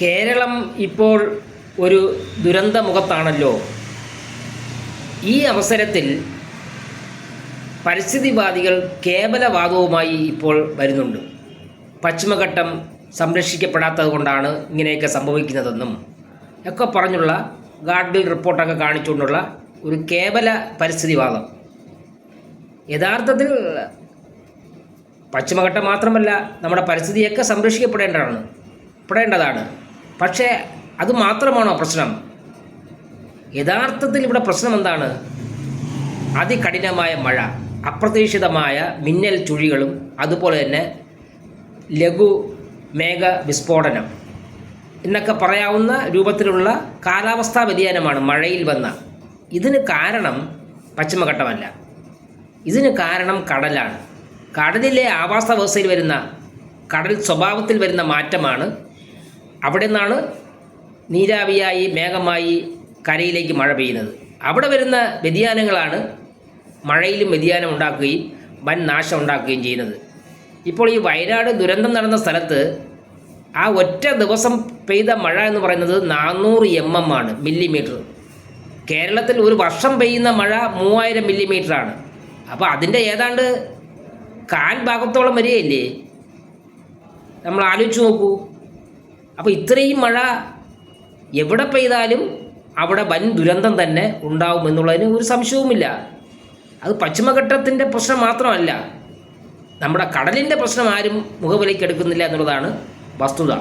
കേരളം ഇപ്പോൾ ഒരു ദുരന്ത മുഖത്താണല്ലോ ഈ അവസരത്തിൽ പരിസ്ഥിതിവാദികൾ കേവലവാദവുമായി ഇപ്പോൾ വരുന്നുണ്ട്. പശ്ചിമഘട്ടം സംരക്ഷിക്കപ്പെടാത്തത് കൊണ്ടാണ് ഇങ്ങനെയൊക്കെ സംഭവിക്കുന്നതെന്നും ഒക്കെ പറഞ്ഞുള്ള ഗാഡ്ഗിൽ റിപ്പോർട്ടൊക്കെ കാണിച്ചുകൊണ്ടുള്ള ഒരു കേവല പരിസ്ഥിതിവാദം. യഥാർത്ഥത്തിൽ പശ്ചിമഘട്ടം മാത്രമല്ല നമ്മുടെ പരിസ്ഥിതിയൊക്കെ സംരക്ഷിക്കപ്പെടേണ്ടതാണ് പെടേണ്ടതാണ്. പക്ഷേ അത് മാത്രമാണോ പ്രശ്നം? യഥാർത്ഥത്തിൽ ഇവിടെ പ്രശ്നം എന്താണ്? അതികഠിനമായ മഴ അപ്രതീക്ഷിതമായ മിന്നൽ ചുഴികളും അതുപോലെ തന്നെ ലഘു മേഘ വിസ്ഫോടനം എന്നൊക്കെ പറയാവുന്ന രൂപത്തിലുള്ള കാലാവസ്ഥാ വ്യതിയാനമാണ് മഴയിൽ വന്ന. ഇതിന് കാരണം പശ്ചിമഘട്ടമല്ല. ഇതിന് കാരണം കടലാണ്. കടലിലെ ആവാസ വ്യവസ്ഥയിൽ വരുന്ന കടൽ സ്വഭാവത്തിൽ വരുന്ന മാറ്റമാണ് അവിടെ നിന്നാണ് നീരാവിയായി മേഘമായി കരയിലേക്ക് മഴ പെയ്യുന്നത്. അവിടെ വരുന്ന വ്യതിയാനങ്ങളാണ് മഴയിലും വ്യതിയാനം ഉണ്ടാക്കുകയും വൻ നാശം ഉണ്ടാക്കുകയും ചെയ്യുന്നത്. ഇപ്പോൾ ഈ വയനാട് ദുരന്തം നടന്ന സ്ഥലത്ത് ആ ഒറ്റ ദിവസം പെയ്ത മഴ എന്ന് പറയുന്നത് നാനൂറ് എം എം ആണ് മില്ലിമീറ്റർ. കേരളത്തിൽ ഒരു വർഷം പെയ്യുന്ന മഴ മൂവായിരം മില്ലിമീറ്ററാണ് അപ്പോൾ അതിന്റെ ഏതാണ്ട് കാൽ ഭാഗത്തോളം വരികയില്ലേ? നമ്മൾ ആലോചിച്ച് നോക്കൂ. അപ്പോൾ ഇത്രയും മഴ എവിടെ പെയ്താലും അവിടെ വൻ ദുരന്തം തന്നെ ഉണ്ടാവുമെന്നുള്ളതിന് ഒരു സംശയവുമില്ല. അത് പശ്ചിമഘട്ടത്തിന്റെ പ്രശ്നം മാത്രമല്ല നമ്മുടെ കടലിന്റെ പ്രശ്നം ആരും മുഖവിലേക്ക് എടുക്കുന്നില്ല എന്നുള്ളതാണ് വസ്തുത.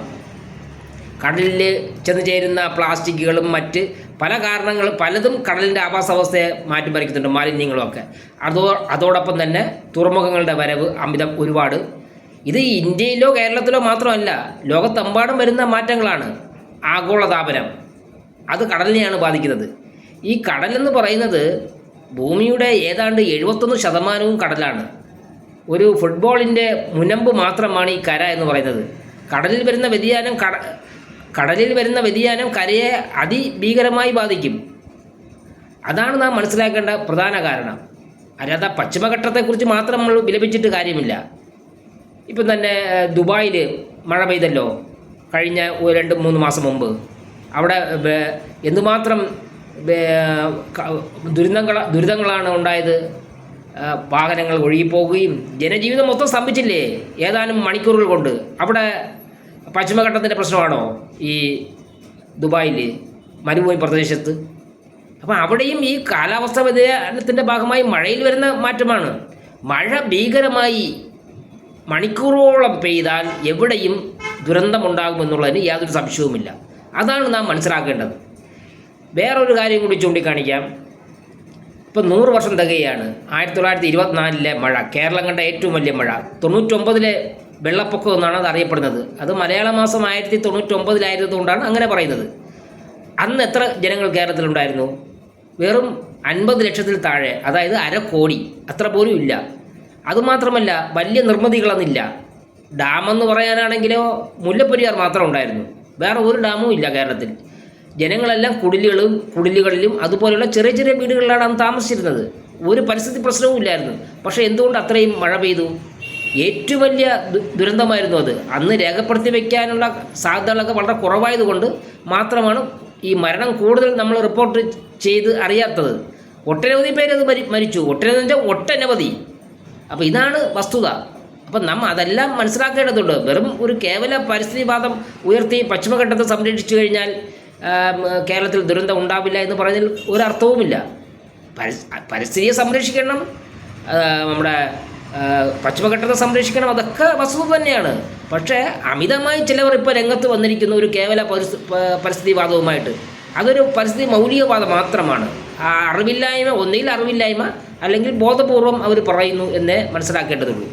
കടലിൽ ചെന്ന് ചേരുന്ന പ്ലാസ്റ്റിക്കുകളും മറ്റ് പല കാരണങ്ങൾ പലതും കടലിന്റെ ആവാസാവസ്ഥയെ മാറ്റിമറിക്കുന്നുണ്ട് മാലിന്യങ്ങളുമൊക്കെ അതോ അതോടൊപ്പം തന്നെ തുറമുഖങ്ങളുടെ വരവ് അമിതം ഒരുപാട്. ഇത് ഇന്ത്യയിലോ കേരളത്തിലോ മാത്രമല്ല ലോകത്തെമ്പാടും വരുന്ന മാറ്റങ്ങളാണ്. ആഗോളതാപനം. അത് കടലിനെയാണ് ബാധിക്കുന്നത്. ഈ കടലെന്ന് പറയുന്നത് ഭൂമിയുടെ ഏതാണ്ട് എഴുപത്തൊന്ന് ശതമാനവും കടലാണ്. ഒരു ഫുട്ബോളിന്റെ മുനമ്പ് മാത്രമാണ് ഈ കര എന്ന് പറയുന്നത്. കടലിൽ വരുന്ന വ്യതിയാനം കട കടലിൽ വരുന്ന വ്യതിയാനം കരയെ അതിഭീകരമായി ബാധിക്കും. അതാണ് നാം മനസ്സിലാക്കേണ്ട പ്രധാന കാരണം. അല്ലാതെ പശ്ചിമഘട്ടത്തെക്കുറിച്ച് മാത്രം നമ്മൾ വിലപിച്ചിട്ട് കാര്യമില്ല. ഇപ്പം തന്നെ ദുബായിൽ മഴ പെയ്തല്ലോ. കഴിഞ്ഞ രണ്ട് മൂന്ന് മാസം മുമ്പ്. അവിടെ എന്തുമാത്രം ദുരിതങ്ങൾ ദുരിതങ്ങളാണ് ഉണ്ടായത്? വാഹനങ്ങൾ ഒഴുകിപ്പോകുകയും ജനജീവിതം മൊത്തം സ്തംഭിച്ചില്ലേ? ഏതാനും മണിക്കൂറുകൾ കൊണ്ട്. അവിടെ പശ്ചിമഘട്ടത്തിന്റെ പ്രശ്നമാണോ ഈ ദുബായിൽ മരുഭൂമി പ്രദേശത്ത്? അപ്പം അവിടെയും ഈ കാലാവസ്ഥാ വ്യതിയാനത്തിന്റെ ഭാഗമായി മഴയിൽ വരുന്ന മാറ്റമാണ്. മഴ ഭീകരമായി മണിക്കൂറോളം പെയ്താൽ എവിടെയും ദുരന്തമുണ്ടാകുമെന്നുള്ളതിന് യാതൊരു സംശയവുമില്ല. അതാണ് നാം മനസ്സിലാക്കേണ്ടത്. വേറൊരു കാര്യം കൂടി ചൂണ്ടിക്കാണിക്കാം. ഇപ്പം നൂറ് വർഷം തികയാണ്. ആയിരത്തി തൊള്ളായിരത്തി ഇരുപത്തിനാലിലെ മഴ കേരളം കണ്ട ഏറ്റവും വലിയ മഴ. തൊണ്ണൂറ്റൊമ്പതിലെ വെള്ളപ്പൊക്കം എന്നാണ് അത് അറിയപ്പെടുന്നത്. അത് മലയാള മാസം ആയിരത്തി തൊണ്ണൂറ്റൊമ്പതിലായിരുന്നതുകൊണ്ടാണ് അങ്ങനെ പറയുന്നത്. അന്ന് എത്ര ജനങ്ങൾ കേരളത്തിലുണ്ടായിരുന്നു? വെറും അൻപത് ലക്ഷത്തിൽ താഴെ അതായത് അര കോടി. അത്ര പോലും ഇല്ല. അതുമാത്രമല്ല വലിയ നിർമ്മിതികളൊന്നുമില്ല. ഡാമെന്ന് പറയാനാണെങ്കിലോ മുല്ലപ്പെരിയാർ മാത്രം ഉണ്ടായിരുന്നു. വേറെ ഒരു ഡാമും ഇല്ല കേരളത്തിൽ. ജനങ്ങളെല്ലാം കുടിലുകളും കുടിലുകളിലും അതുപോലെയുള്ള ചെറിയ ചെറിയ വീടുകളിലാണ് അന്ന് താമസിച്ചിരുന്നത്. ഒരു പരിസ്ഥിതി പ്രശ്നവും ഇല്ലായിരുന്നു. പക്ഷേ എന്തുകൊണ്ട് അത്രയും മഴ പെയ്തു? ഏറ്റവും വലിയ ദുരന്തമായിരുന്നു അത്. അന്ന് രേഖപ്പെടുത്തി വയ്ക്കാനുള്ള സാധ്യതകളൊക്കെ വളരെ കുറവായതുകൊണ്ട് മാത്രമാണ് ഈ മരണം കൂടുതൽ നമ്മൾ റിപ്പോർട്ട് ചെയ്ത് അറിയാത്തത്. ഒട്ടനവധി പേര് അത് മരി മരിച്ചു. ഒട്ടനവധി വെച്ചാൽ ഒട്ടനവധി. അപ്പോൾ ഇതാണ് വസ്തുത. അപ്പം നമ്മൾ അതെല്ലാം മനസ്സിലാക്കേണ്ടതുണ്ട്. വെറും ഒരു കേവല പരിസ്ഥിതിവാദം ഉയർത്തി പശ്ചിമഘട്ടത്തെ സംരക്ഷിച്ചു കഴിഞ്ഞാൽ കേരളത്തിൽ ദുരന്തം ഉണ്ടാവില്ല എന്ന് പറഞ്ഞതിൽ ഒരർത്ഥവുമില്ല. പരിസ് പരിസ്ഥിതിയെ സംരക്ഷിക്കണം നമ്മുടെ പശ്ചിമഘട്ടത്തെ സംരക്ഷിക്കണം അതൊക്കെ വസ്തുത തന്നെയാണ്. പക്ഷേ അമിതമായി ചിലവർ ഇപ്പോൾ രംഗത്ത് വന്നിരിക്കുന്ന ഒരു കേവല പരിസ്ഥി പരിസ്ഥിതിവാദവുമായിട്ട്. അതൊരു പരിസ്ഥിതി മൗലികവാദം മാത്രമാണ്. അറിവില്ലായ്മ ഒന്നുകിൽ അറിവില്ലായ്മ അല്ലെങ്കിൽ ബോധപൂർവം അവർ പറയുന്നു എന്നേ മനസ്സിലാക്കേണ്ടതുള്ളൂ